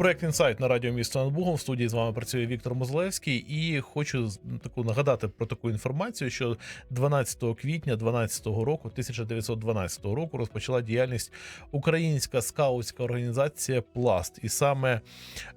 Проект інсайт на радіо місто над Бугом. В студії з вами працює Віктор Мозлевський. І хочу таку нагадати про таку інформацію, що 12 квітня 12 року, 1912 року, розпочала діяльність українська скаутська організація Пласт. І саме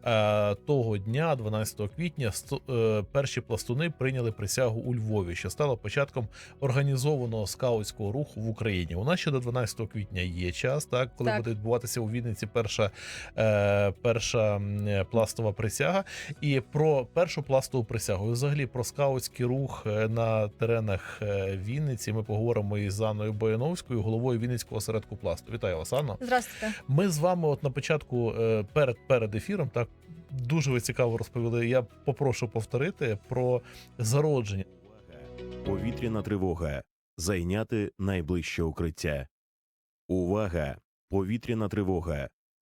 е, того дня, 12 квітня, сто- е, перші пластуни прийняли присягу у Львові, що стало початком організованого скаутського руху в Україні. У нас ще до 12 квітня є час, так коли Так. буде відбуватися у Вінниці перша, е, перша м, е, пластова присяга. І про першу пластову присягу, і взагалі про скаутський рух е, на теренах е, Вінниці. Ми поговоримо із Анною Бояновською, головою Вінницького осередку пласту. Вітаю вас, Анно. Здравствуйте. Ми з вами, от на початку перед перед ефіром, так дуже ви цікаво розповіли. Я попрошу повторити про зародження. Повітряна тривога. Зайняти найближче укриття. Увага! Повітряна тривога.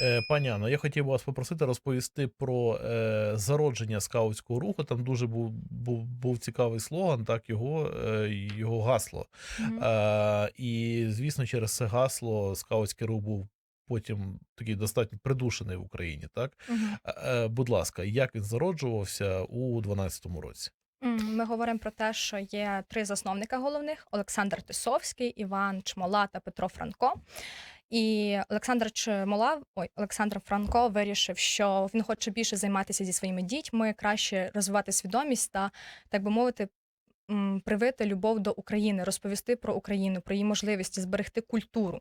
Е, Пані Анно, я хотів вас попросити розповісти про е, зародження скаутського руху. Там дуже був, був, був цікавий слоган, так його, е, його гасло. Мгм. Е, і звісно, через це гасло скаутський рух був потім такий достатньо придушений в Україні. Так, Мгм. Е, е, будь ласка, як він зароджувався у 12-му році? Ми говоримо про те, що є три засновника головних: Олександр Тисовський, Іван Чмола та Петро Франко. І Олександр Чмола, ой, Олександр Франко вирішив, що він хоче більше займатися зі своїми дітьми, краще розвивати свідомість та, так би мовити, привити любов до України, розповісти про Україну, про її можливості, зберегти культуру.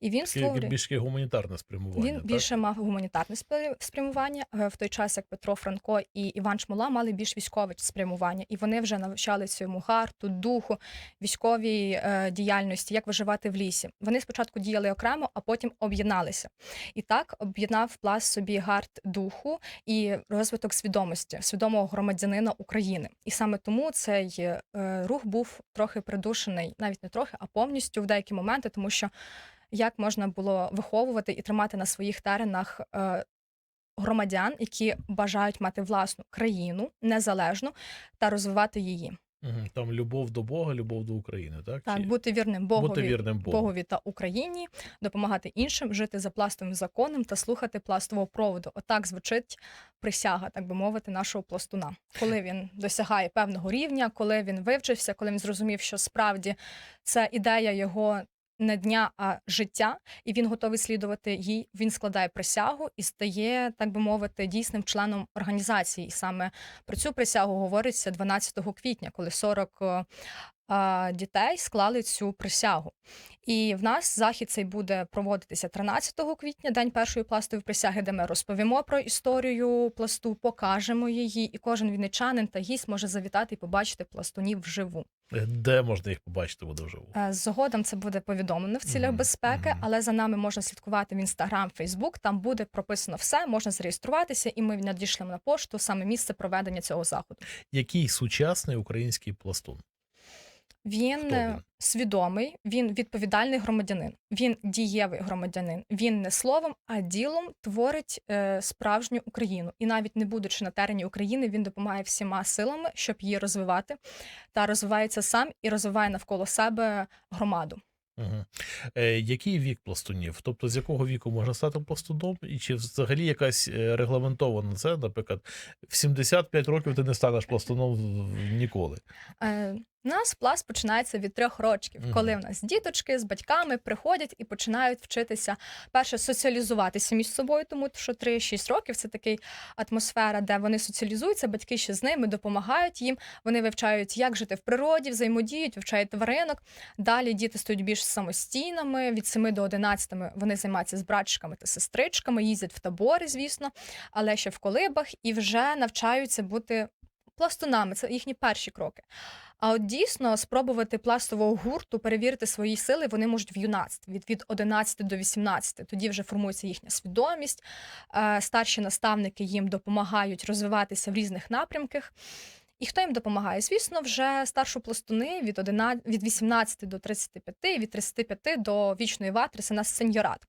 І він створює. більш гуманітарне спрямування. Він так? більше мав гуманітарне спря- спрямування е, в той час, як Петро Франко і Іван Чмола мали більш військове спрямування, і вони вже навчали цьому гарту, духу, військовій е, діяльності, як виживати в лісі. Вони спочатку діяли окремо, а потім об'єдналися. І так об'єднав пласт собі гарт духу і розвиток свідомості, свідомого громадянина України. І саме тому цей е, рух був трохи придушений, навіть не трохи, а повністю в деякі моменти, тому що як можна було виховувати і тримати на своїх теренах е, громадян, які бажають мати власну країну незалежну та розвивати її. Там любов до Бога, любов до України, так? Так, Чи- бути вірним Богові, бути вірним Богу. Богові та Україні, допомагати іншим, жити за пластовим законом та слухати пластового проводу. Отак звучить присяга, так би мовити, нашого пластуна. Коли він досягає певного рівня, коли він вивчився, коли він зрозумів, що справді це ідея його. Не дня, а життя, і він готовий слідувати їй. Він складає присягу і стає, так би мовити, дійсним членом організації. І саме про цю присягу говориться 12 квітня, коли 40 е, а, дітей склали цю присягу. І в нас захід цей буде проводитися 13 квітня, день першої пластової присяги, де ми розповімо про історію пласту, покажемо її, і кожен вінничанин та гість може завітати і побачити пластунів вживу. Е, Де можна їх побачити буде вживу? Е, Згодом це буде повідомлено в цілях Мгм, безпеки, мгм. але за нами можна слідкувати в інстаграм, Фейсбук. Там буде прописано все, можна зареєструватися, і ми надішлемо на пошту саме місце проведення цього заходу. Який сучасний український пластун? Він, Хто е, він? свідомий, він відповідальний громадянин, він дієвий громадянин. Він не словом, а ділом творить е, справжню Україну. І навіть не будучи на терені України, він допомагає всіма силами, щоб її розвивати, та розвивається сам і розвиває навколо себе громаду. Угу. Е, який вік пластунів? Тобто з якого віку можна стати пластуном? І чи взагалі якась е, регламентована це, наприклад, в 75 років ти не станеш пластуном ніколи. Е, у нас пласт починається від трьох років, Мгм. коли в нас діточки з батьками приходять і починають вчитися перше соціалізуватися між собою, тому що 3-6 років це такий атмосфера, де вони соціалізуються, батьки ще з ними допомагають їм. Вони вивчають, як жити в природі, взаємодіють, вивчають тваринок. Далі діти стають більш самостійними. Від 7 до 11 вони займаються з братчиками та сестричками, їздять в табори, звісно, але ще в колибах і вже навчаються бути пластунами. Це їхні перші кроки. А от дійсно спробувати пластового гурту, перевірити свої сили, вони можуть в юнацтві від, від 11 до 18. Тоді вже формується їхня свідомість. Е, Старші наставники їм допомагають розвиватися в різних напрямках. І хто їм допомагає? Звісно, вже старшопластуни від 11, від 18 до 35, від 35 до вічної ватри це нас сеньорат.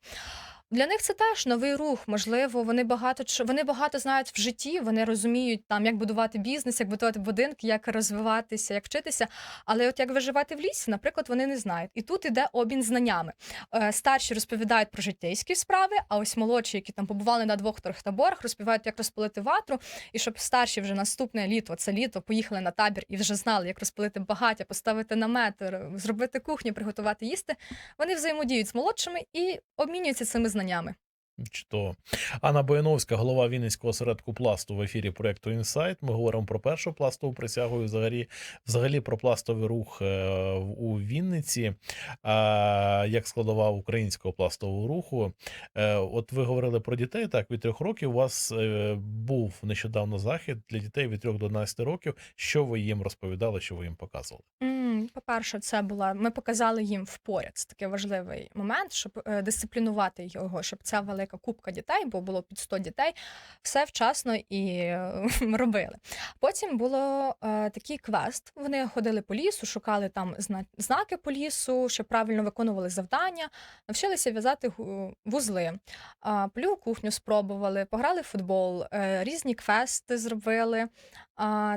Для них це теж новий рух. Можливо, вони багато вони багато знають в житті. Вони розуміють там, як будувати бізнес, як будувати будинки, як розвиватися, як вчитися. Але от як виживати в лісі, наприклад, вони не знають. І тут іде обмін знаннями. Е, Старші розповідають про життєйські справи, а ось молодші, які там побували на двох-трьох таборах, розповідають, як розпалити ватру. І щоб старші вже наступне літо, це літо, поїхали на табір і вже знали, як розпалити багаття, поставити намет, зробити кухню, приготувати їсти. Вони взаємодіють з молодшими і обмінюються цими знаннями. Чудово. Анна Бояновська, голова Вінницького осередку пласту в ефірі проекту Інсайт. Ми говоримо про першу пластову присягу і взагалі, взагалі про пластовий рух е, у Вінниці, як складова українського пластового руху. Е, От ви говорили про дітей. Так, від трьох років у вас е, був нещодавно захід для дітей від 3 до 11 років. Що ви їм розповідали, що ви їм показували? По-перше, це була. Ми показали їм впоряд. Це такий важливий момент, щоб е, дисциплінувати його, щоб ця велика кубка дітей, бо було під 100 дітей, все вчасно і е, робили. Потім було е, такий квест. Вони ходили по лісу, шукали там зна- знаки по лісу, щоб правильно виконували завдання, навчилися в'язати гу- вузли, польову кухню спробували, пограли в футбол, різні квести зробили.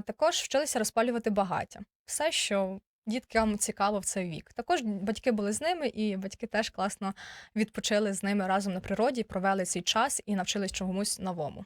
Також вчилися розпалювати багаття. Все, що діткам цікаво в цей вік. Також батьки були з ними, і батьки теж класно відпочили з ними разом на природі, провели цей час і навчились чомусь новому.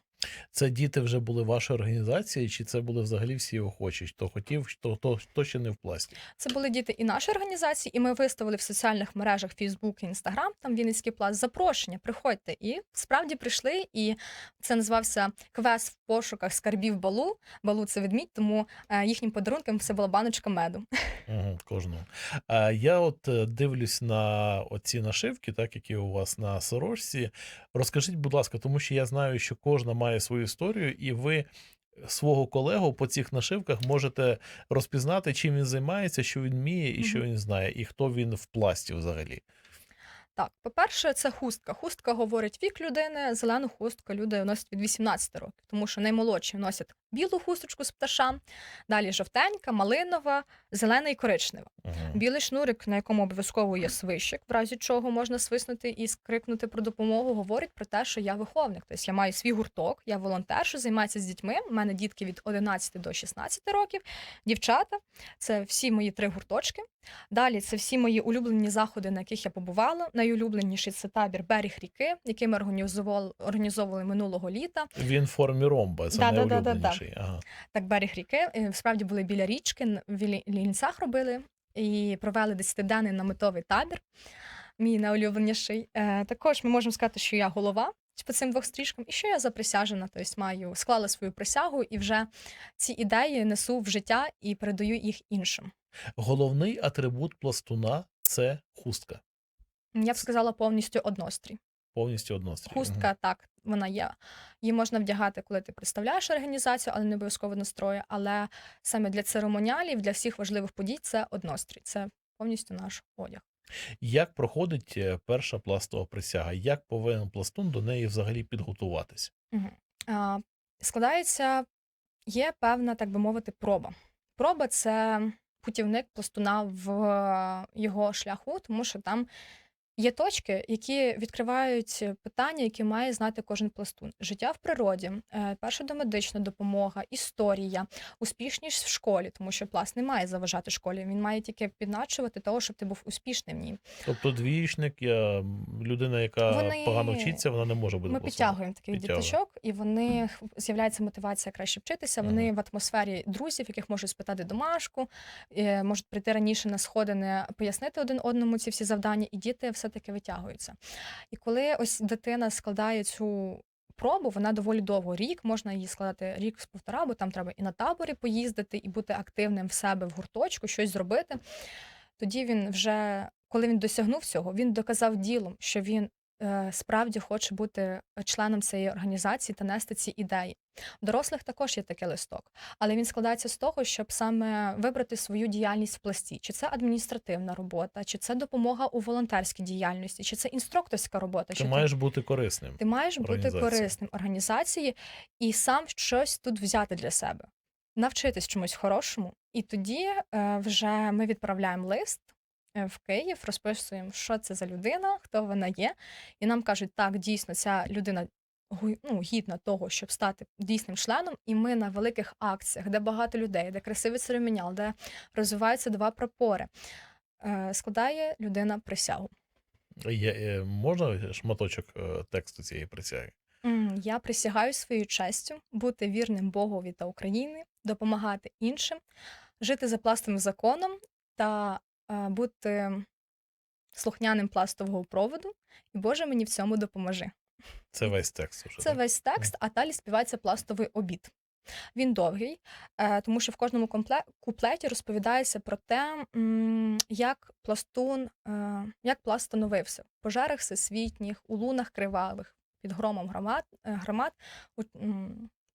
Це діти вже були вашої організації, чи це були взагалі всі охочі? Хто хотів, хто, хто, хто ще не в пласті? Це були діти і нашої організації, і ми виставили в соціальних мережах Facebook і Instagram, там Вінницький пласт, запрошення. Приходьте. І справді прийшли. І це називався квест в пошуках скарбів балу. Балу це ведмідь, тому е, їхнім подарунком це була баночка меду. Угу, кожного. А я от е, дивлюсь на оці нашивки, так які у вас на сорочці. Розкажіть, будь ласка, тому що я знаю, що кожна має свою історію, і ви свого колегу по цих нашивках можете розпізнати, чим він займається, що він вміє, і що він знає, і хто він в пласті взагалі. Так, по-перше, це хустка. Хустка говорить вік людини, зелену хустку люди носять від 18 років, тому що наймолодші носять білу хусточку з пташа, далі жовтенька, малинова, зелена і коричнева. Угу. Білий шнурик, на якому обов'язково є свищик, в разі чого можна свиснути і скрикнути про допомогу, говорить про те, що я виховник. Тобто я маю свій гурток, я волонтер, що займається з дітьми. У мене дітки від 11 до 16 років, дівчата. Це всі мої три гурточки. Далі це всі мої улюблені заходи, на яких я побувала. Найулюбленіший це табір берег ріки, який ми організовували, організовували минулого літа. Він в формі ромба, це Да-да-да-да-да. найулюбленіший. Ага. Так, берег ріки. Е, Справді були біля річки, в Лі- Лінцях робили і провели 10-денний наметовий табір. Мій найулюбленіший. Е, також ми можемо сказати, що я голова по цим двох стрічкам, і що я заприсяжена, тобто маю склала свою присягу і вже ці ідеї несу в життя і передаю їх іншим. Головний атрибут пластуна це хустка. Я б сказала повністю однострій. Повністю однострій. Хустка, так, вона є. Її можна вдягати, коли ти представляєш організацію, але не обов'язково настрою. Але саме для церемоніалів, для всіх важливих подій це однострій. Це повністю наш одяг. Як проходить е, перша пластова присяга? Як повинен пластун до неї взагалі підготуватись? Угу. А, складається, є певна, так би мовити, проба. Проба це путівник пластуна в його шляху, тому що там є точки, які відкривають питання, які має знати кожен пластун: життя в природі, е, перша домедична допомога, історія, успішність в школі, тому що пласт не має заважати школі. Він має тільки підначувати того, щоб ти був успішним в ній. Тобто двічник, я, людина, яка Вони- погано вчиться, вона не може бути Ми пластуном. підтягуємо таких Підтягуємо. діточок, і вони з'являється мотивація краще вчитися. Вони в атмосфері друзів, яких можуть спитати домашку, е, можуть прийти раніше на сходини, пояснити один одному ці всі завдання, і діти все-таки витягуються. І коли ось дитина складає цю пробу, вона доволі довго рік, можна її складати рік з півтора, бо там треба і на таборі поїздити, і бути активним в себе в гурточку, щось зробити. Тоді він вже, коли він досягнув цього, він доказав ділом, що він справді хоче бути членом цієї організації та нести ці ідеї. У дорослих також є такий листок, але він складається з того, щоб саме вибрати свою діяльність в пласті, чи це адміністративна робота, чи це допомога у волонтерській діяльності, чи це інструкторська робота. Ти маєш бути корисним. ти маєш бути корисним організації і сам щось тут взяти для себе. навчитись чомусь хорошому, і тоді е, вже ми відправляємо лист е, в Київ, розписуємо, що це за людина, хто вона є. І нам кажуть, так, дійсно, ця людина ну, гідна того, щоб стати дійсним членом. І ми на великих акціях, де багато людей, де красивий церемоніал, де розвиваються два прапори, е, складає людина присягу. Є, е, можна шматочок е, тексту цієї присяги? Я присягаю своєю честю бути вірним Богові та Україні, допомагати іншим, жити за пластовим законом та е, бути слухняним пластового проводу. І Боже мені в цьому допоможи. Це весь текст. Уже, Це так? весь текст, а далі співається пластовий обід. Він довгий, е, тому що в кожному куплеті розповідається про те, як пластун, е, як пласт становився в пожарах всесвітніх, у лунах кривавих, під громом громад, е, громад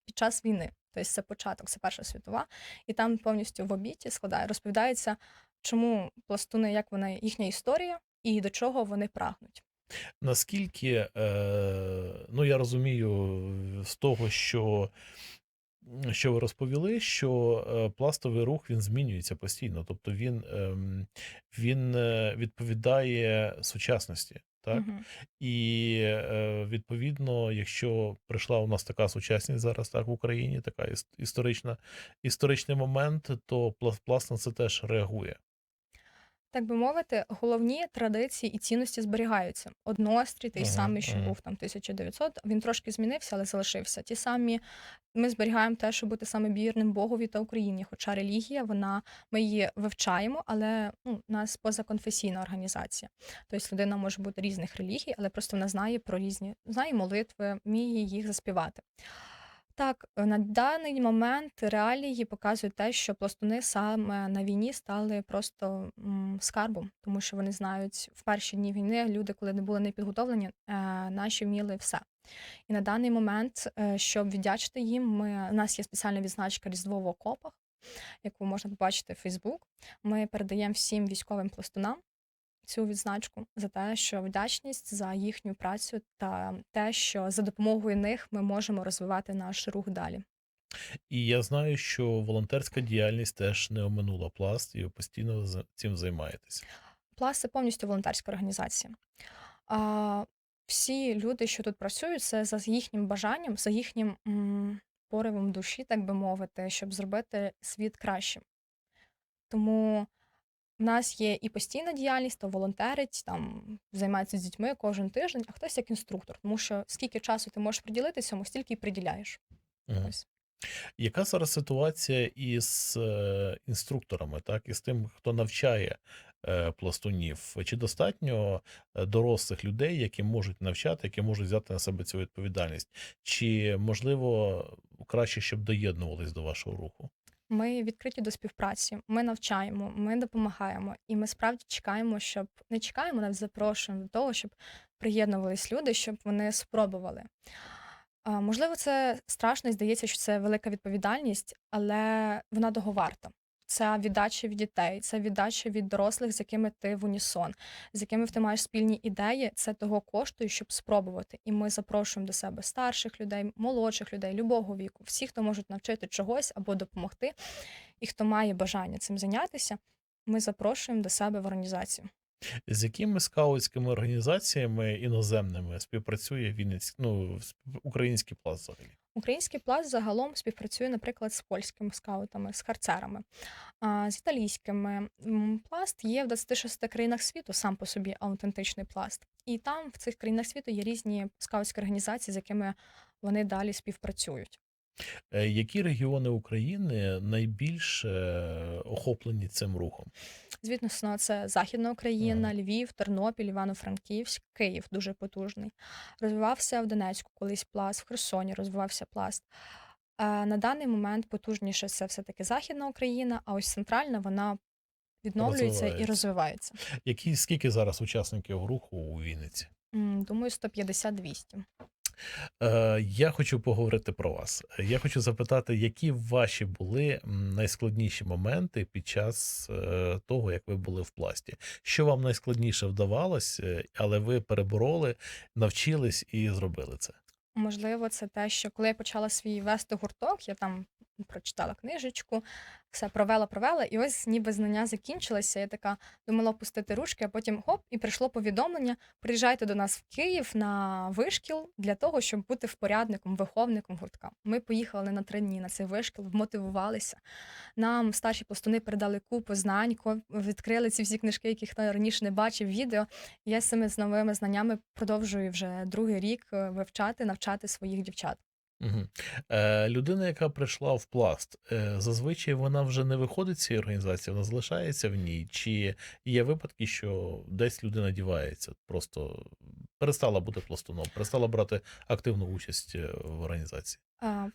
під час війни. Тобто це початок, це Перша світова, і там повністю в обіді складає, розповідається, чому пластуни, як вона їхня історія і до чого вони прагнуть. Наскільки, е, ну я розумію з того, що, що ви розповіли, що е, пластовий рух він змінюється постійно, тобто він, ем, він е, відповідає сучасності. Так? Мгм. І відповідно, якщо прийшла у нас така сучасність зараз, так в Україні, така історична, історичний момент, то пла- пласт на це теж реагує. Так би мовити, головні традиції і цінності зберігаються. Однострій, той Мгм, самий, що був там 1900, він трошки змінився, але залишився. Ті самі ми зберігаємо те, щоб бути саме вірним Богові та Україні. Хоча релігія, вона ми її вивчаємо, але ну, у нас позаконфесійна організація. Тобто людина може бути різних релігій, але просто вона знає про різні, знає молитви, вміє їх заспівати. Так, е, на даний момент реалії показують те, що пластуни саме на війні стали просто м, скарбом, тому що вони знають в перші дні війни люди, коли не були не підготовлені, е, наші вміли все. І на даний момент, е, щоб віддячити їм, ми, у нас є спеціальна відзначка Різдво в окопах, яку можна побачити в Фейсбук. Ми передаємо всім військовим пластунам цю відзначку за те, що вдячність за їхню працю та те, що за допомогою них ми можемо розвивати наш рух далі. І я знаю, що волонтерська діяльність теж не оминула пласт, і ви постійно цим займаєтесь. Пласт це повністю волонтерська організація. А, всі люди, що тут працюють, це за їхнім бажанням, за їхнім м, поривом душі, так би мовити, щоб зробити світ кращим. Тому в нас є і постійна діяльність, то волонтерить, там займається з дітьми кожен тиждень, а хтось як інструктор. Тому що скільки часу ти можеш приділити цьому, стільки і приділяєш. Мгм. Ось. Яка зараз ситуація із е, інструкторами, так, і з тим, хто навчає е, пластунів? Чи достатньо е, дорослих людей, які можуть навчати, які можуть взяти на себе цю відповідальність? Чи можливо краще, щоб доєднувались до вашого руху? Ми відкриті до співпраці, ми навчаємо, ми допомагаємо, і ми справді чекаємо, щоб не чекаємо, навіть запрошуємо до того, щоб приєднувались люди, щоб вони спробували. Можливо, це страшно і здається, що це велика відповідальність, але вона того варта. Це віддача від дітей, це віддача від дорослих, з якими ти в унісон, з якими ти маєш спільні ідеї. Це того коштує, щоб спробувати. І ми запрошуємо до себе старших людей, молодших людей, любого віку, всіх, хто можуть навчити чогось або допомогти, і хто має бажання цим зайнятися. Ми запрошуємо до себе в організацію. З якими скаутськими організаціями іноземними співпрацює Вінниць, ну, український пласт взагалі? Український пласт загалом співпрацює, наприклад, з польськими скаутами, з харцерами, з італійськими. Пласт є в 26 країнах світу, сам по собі аутентичний пласт. І там, в цих країнах світу, є різні скаутські організації, з якими вони далі співпрацюють. Е, Які регіони України найбільш е, охоплені цим рухом? Звісно, це Західна Україна, Львів, Тернопіль, Івано-Франківськ, Київ дуже потужний. Розвивався в Донецьку колись пласт, в Херсоні розвивався пласт. На даний момент потужніше це все-таки Західна Україна, а ось центральна вона відновлюється і Розвивається. розвивається. Які скільки зараз учасників руху у Вінниці? Думаю, 150-200. Е, я хочу поговорити про вас. Я хочу запитати, які ваші були найскладніші моменти під час е, того, як ви були в пласті? Що вам найскладніше вдавалось, е, але ви перебороли, навчились і зробили це? Можливо, це те, що коли я почала свій вести гурток, я там прочитала книжечку, все провела, провела, і ось ніби знання закінчилося. Я така думала опустити ручки, а потім хоп, і прийшло повідомлення: приїжджайте до нас в Київ на вишкіл для того, щоб бути впорядником, виховником гуртка. Ми поїхали на три дні на цей вишкіл, вмотивувалися. Нам старші пластуни передали купу знань, відкрили ці всі книжки, яких я раніше не бачив, відео. Я з цими з новими знаннями продовжую вже другий рік е, вивчати, навчати своїх дівчат. Угу. Е, людина, яка прийшла в пласт, е, зазвичай вона вже не виходить з цієї організації, вона залишається в ній. Чи є випадки, що десь людина дівається, просто перестала бути пластуном, перестала брати активну участь е, в організації.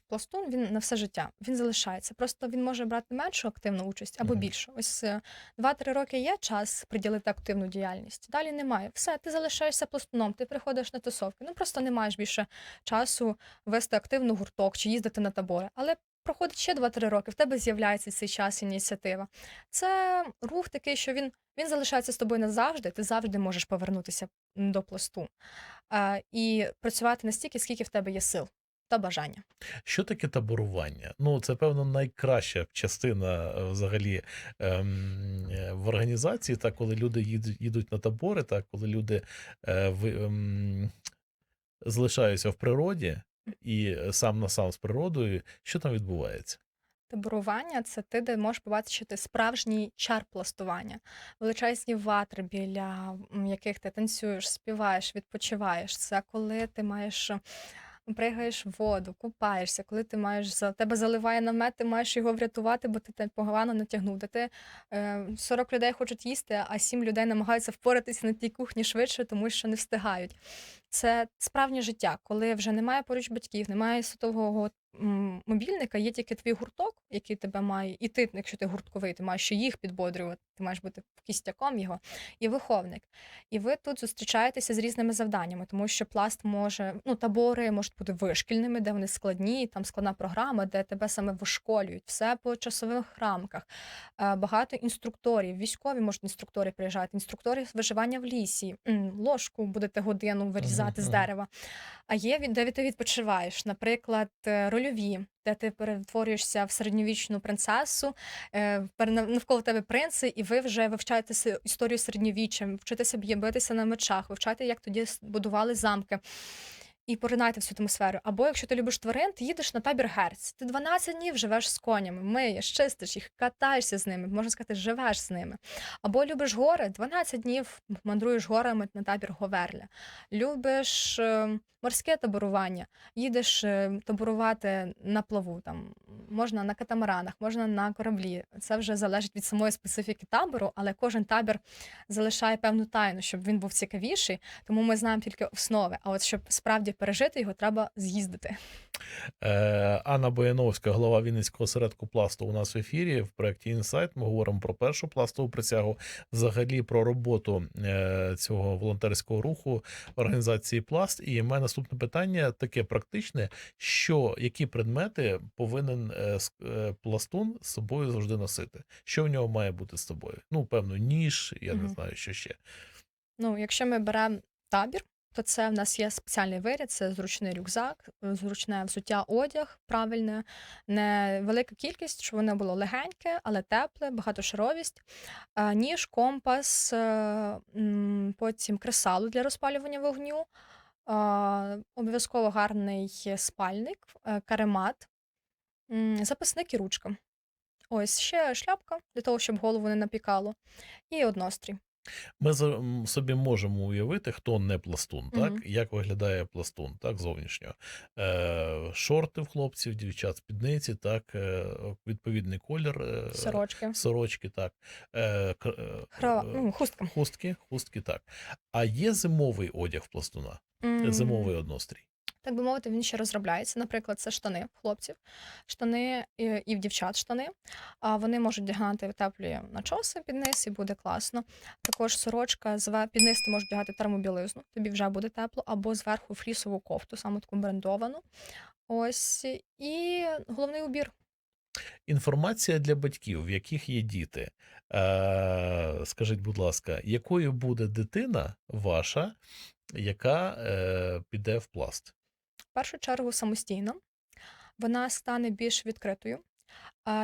Пластун він на все життя він залишається. Просто він може брати меншу активну участь або більшу. Ось е, 2-3 роки є час приділити активну діяльність. Далі немає. Все, ти залишаєшся пластуном, ти приходиш на тусовки. Ну просто не маєш більше часу вести активну гурток чи їздити на табори. Але проходить ще 2-3 роки, в тебе з'являється цей час ініціатива. Це рух такий, що він, він залишається з тобою назавжди. Ти завжди можеш повернутися до пласту а, і працювати настільки, скільки в тебе є сил та бажання. Що таке таборування? Ну, це певно найкраща частина е, взагалі ем, е, в організації, так, коли люди їдуть, на табори, так, коли люди е, ви, ем, залишаються в природі і сам на сам з природою. Що там відбувається? Таборування це ти, де можеш побачити справжній чар пластування, величезні ватри, біля яких ти танцюєш, співаєш, відпочиваєш. Це коли ти маєш. Е, Пригаєш воду, купаєшся, коли ти маєш за тебе заливає намет, ти маєш його врятувати, бо ти погано натягнув. Де ти е, 40 людей хочуть їсти, а 7 людей намагаються впоратися на тій кухні швидше, тому що не встигають. Це справжнє життя, коли вже немає поруч батьків, немає сотового мобільника, є тільки твій гурток, який тебе має, і ти, якщо ти гуртковий, ти маєш ще їх підбодрювати, ти маєш бути кістяком його, і виховник. І ви тут зустрічаєтеся з різними завданнями, тому що пласт може, ну, табори можуть бути вишкільними, де вони складні, там складна програма, де тебе саме вишколюють, все по часових рамках. Е, Багато інструкторів, військові можуть інструктори приїжджати, інструктори виживання в лісі, ложку будете годину вирізати з дерева. А є де ти відпочиваєш, наприклад, е, рольові, де ти перетворюєшся в середньовічну принцесу, е, навколо тебе принци, і ви вже вивчаєте історію середньовіччя, вчитеся б'єбитися на мечах, вивчаєте, як тоді будували замки. І поринаєте в цю атмосферу. Або якщо ти любиш тварин, ти їдеш на табір Герць. Ти 12 днів живеш з конями, миєш, чистиш їх, катаєшся з ними, можна сказати, живеш з ними. Або любиш гори, 12 днів мандруєш горами на табір Говерля. Любиш е, морське таборування, їдеш е, таборувати на плаву. Там можна на катамаранах, можна на кораблі. Це вже залежить від самої специфіки табору, але кожен табір залишає певну тайну, щоб він був цікавіший. Тому ми знаємо тільки основи. А от щоб справді пережити його, треба з'їздити. Е, Анна Бояновська, голова Вінницького осередку пласту, у нас в ефірі в проєкті Інсайт. Ми говоримо про першу пластову присягу, взагалі про роботу е, цього волонтерського руху організації Пласт. І мене наступне питання таке практичне: що які предмети повинен е, пластун з собою завжди носити? Що в нього має бути з собою? Ну, певно, ніж, я не знаю, що ще. Ну, якщо ми беремо табір, то це в нас є спеціальний виряд, це зручний рюкзак, зручне взуття, одяг, правильне, невелика кількість, щоб воно було легеньке, але тепле, багатошаровість, е, ніж, компас, е, потім кресало для розпалювання вогню, е, обов'язково гарний спальник, е, каремат, записник і ручка. Ось ще шляпка для того, щоб голову не напікало, і однострій. Ми собі можемо уявити, хто не пластун, так? Мгм. Як виглядає пластун, так, зовнішньо. Е, шорти в хлопців, дівчат, спідниці, так, е, відповідний колір. Е, Сорочки. Сорочки, так. Е, е, Хра... е, Ну, хустка. Хустки, хустки, так. А є зимовий одяг пластуна, М, зимовий однострій. Так би мовити, він ще розробляється. Наприклад, це штани хлопців, штани і, і в дівчат штани. А вони можуть вдягнути теплі начоси під низ, і буде класно. Також сорочка зве- під низ ти можеш вдягати термобілизну, тобі вже буде тепло, або зверху флісову кофту, саме таку брендовану. Ось і головний убір. Інформація для батьків, в яких є діти. Е, скажіть, будь ласка, якою буде дитина ваша, яка е, піде в пласт? Першу чергу самостійно. Вона стане більш відкритою,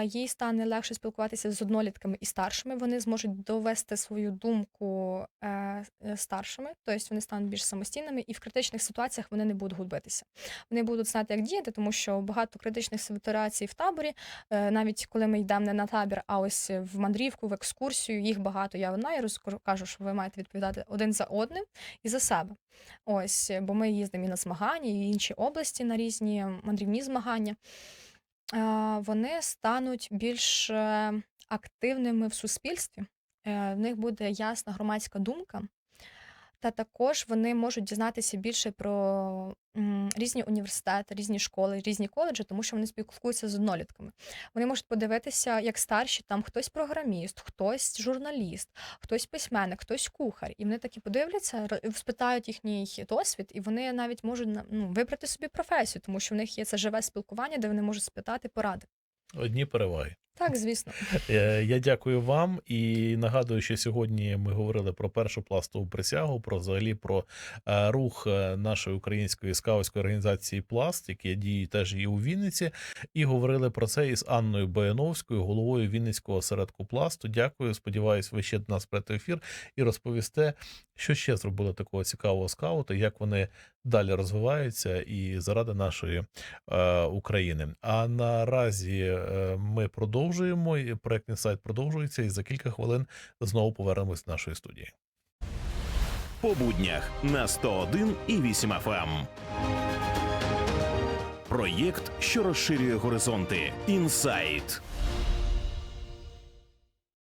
Їй стане легше спілкуватися з однолітками і старшими. Вони зможуть довести свою думку е, е, старшими, тобто вони стануть більш самостійними, і в критичних ситуаціях вони не будуть губитися. Вони будуть знати, як діяти, тому що багато критичних ситуацій в таборі, е, навіть коли ми йдемо не на табір, а ось в мандрівку, в екскурсію, їх багато. Я одна, я розкажу, що ви маєте відповідати один за одним і за себе. Ось, бо ми їздимо і на змагання, і в інші області на різні мандрівні змагання. Вони стануть більш е, активними в суспільстві. Е, В них буде ясна громадська думка. Та також вони можуть дізнатися більше про різні університети, різні школи, різні коледжі, тому що вони спілкуються з однолітками. Вони можуть подивитися, як старші, там хтось програміст, хтось журналіст, хтось письменник, хтось кухар. І вони такі подивляться, спитають їхній досвід, і вони навіть можуть ну, вибрати собі професію, тому що в них є це живе спілкування, де вони можуть спитати поради. Одні переваги. Так, звісно. Е, Я дякую вам і нагадую, що сьогодні ми говорили про першу пластову присягу, про взагалі про е, рух е, нашої української скаутської організації Пласт, які діє теж і у Вінниці, і говорили про це із Анною Бояновською, головою Вінницького осередку Пласту. Дякую. Сподіваюсь, ви ще до нас прийти ефір і розповісте, що ще зробили такого цікавого скаута, як вони далі розвиваються і заради нашої е, України. А наразі е, ми продовжуємо. і Проектний сайт продовжується, і за кілька хвилин знову повернемось до нашої студії. по буднях на 101 і 8 FM. Проєкт, що розширює горизонти. Інсайт.